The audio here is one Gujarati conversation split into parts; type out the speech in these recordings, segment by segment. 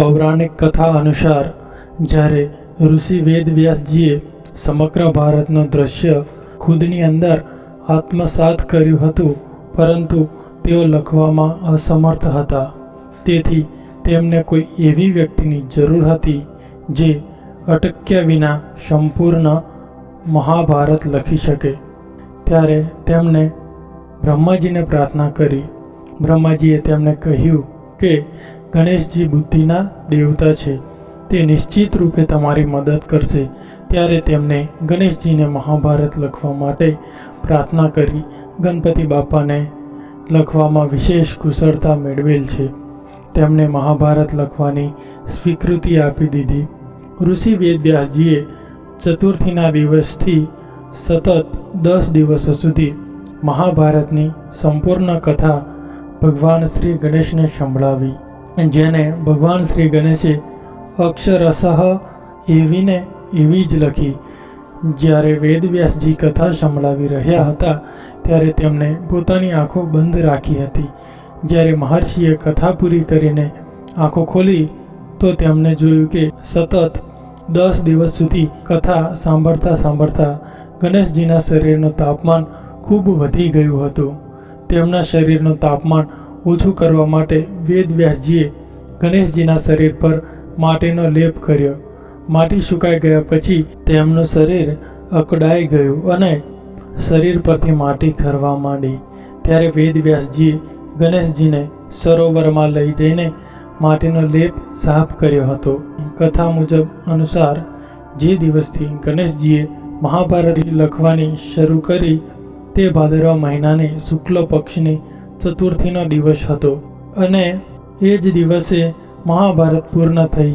પૌરાણિક કથા અનુસાર, જ્યારે ઋષિ વેદવ્યાસજીએ સમગ્ર ભારતનું દ્રશ્ય ખુદની અંદર આત્મસાત કર્યું હતું, પરંતુ તેઓ લખવામાં અસમર્થ હતા. તેથી તેમને કોઈ એવી વ્યક્તિની જરૂર હતી, જે અટક્યા વિના સંપૂર્ણ મહાભારત લખી શકે. ત્યારે તેમણે બ્રહ્માજીને પ્રાર્થના કરી. બ્રહ્માજીએ તેમને કહ્યું કે ગણેશજી બુદ્ધિના દેવતા છે. તે નિશ્ચિત રૂપે તમારી મદદ કરશે. ત્યારે તેમણે ગણેશજીને મહાભારત લખવા માટે પ્રાર્થના કરી ગણપતિ બાપાને લખવામાં વિશેષ કુશળતા મેળવેલ છે. તેમણે મહાભારત લખવાની સ્વીકૃતિ આપી દીધી. ઋષિ વેદવ્યાસજીએ ચતુર્થીના દિવસથી સતત દસ દિવસો સુધી મહાભારતની સંપૂર્ણ કથા ભગવાન શ્રી ગણેશને સંભળાવી. જેને ભગવાન શ્રી ગણેશે અક્ષરસહ એવીને એવી જ લખી. જ્યારે વેદવ્યાસજી કથા સંભળાવી રહ્યા હતા, ત્યારે તેમણે પોતાની આંખો બંધ રાખી હતી. જ્યારે મહર્ષિએ કથા પૂરી કરીને આંખો ખોલી, તો તેમણે જોયું કે સતત દસ દિવસ સુધી કથા સાંભળતા સાંભળતા ગણેશજીના શરીરનું તાપમાન ખૂબ વધી ગયું હતું. તેમના શરીરનું તાપમાન ઓછું કરવા માટે વેદવ્યાસજીએ ગણેશજીના શરીર પર માટીનો લેપ કર્યો. માટી સુકાઈ ગયા પછી તેમનું શરીર અકડાઈ ગયું અને શરીર પરથી માટી ખરવા માંડી. ત્યારે વેદવ્યાસજીએ ગણેશજીને સરોવરમાં લઈ જઈને માટીનો લેપ સાફ કર્યો હતો. કથા મુજબ અનુસાર જે દિવસથી ગણેશજીએ મહાભારત લખવાની શરૂ કરી તે ભાદરવા મહિનાની શુક્લ પક્ષની ચતુર્થીનો દિવસ હતો અને એ જ દિવસે મહાભારત પૂર્ણ થઈ.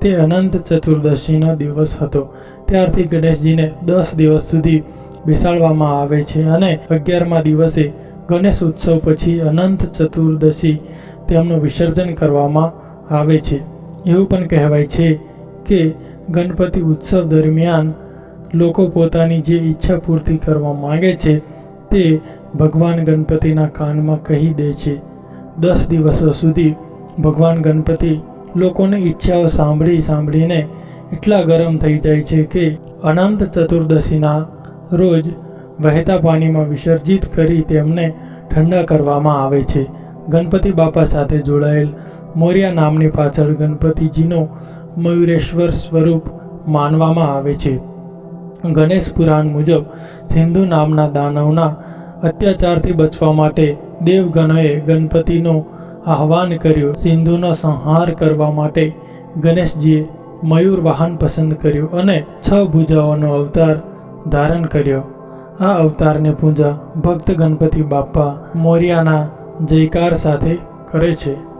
તે અનંત ચતુર્દશીનો દિવસ હતો. ત્યારથી ગણેશજીને દસ દિવસ સુધી બેસાડવામાં આવે છે અને અગિયારમા દિવસે ગણેશ ઉત્સવ પછી અનંત ચતુર્દશી તેમનું વિસર્જન કરવામાં આવે છે. એવું પણ કહેવાય છે કે ગણપતિ ઉત્સવ દરમિયાન લોકો પોતાની જે ઈચ્છા પૂર્તિ કરવા માગે છે તે ભગવાન ગણપતિના કાનમાં કહી દે છે. દસ દિવસો સુધી ભગવાન ગણપતિ લોકોની ઈચ્છાઓ સાંભળી સાંભળીને એટલા ગરમ થઈ જાય છે કે અનંત ચતુર્દશીના રોજ વહેતા પાણીમાં વિસર્જિત કરી તેમને ઠંડા કરવામાં આવે છે. ગણપતિ બાપા સાથે જોડાયેલ મોર્યા નામની પાછળ ગણપતિજીનું મયુરેશ્વર સ્વરૂપ માનવામાં આવે છે. ગણેશ પુરાણ મુજબ સિંધુ નામના દાનવના અત્યાચારથી બચવા માટે દેવગણોએ ગણપતિનું આહવાન કર્યું. સિંધુનો સંહાર કરવા માટે ગણેશજીએ મયુર વાહન પસંદ કર્યું અને છ ભુજાઓનો અવતાર ધારણ કર્યો. આ અવતારની પૂજા ભક્ત ગણપતિ બાપા મોર્યાના જયકાર સાથે કરે છે.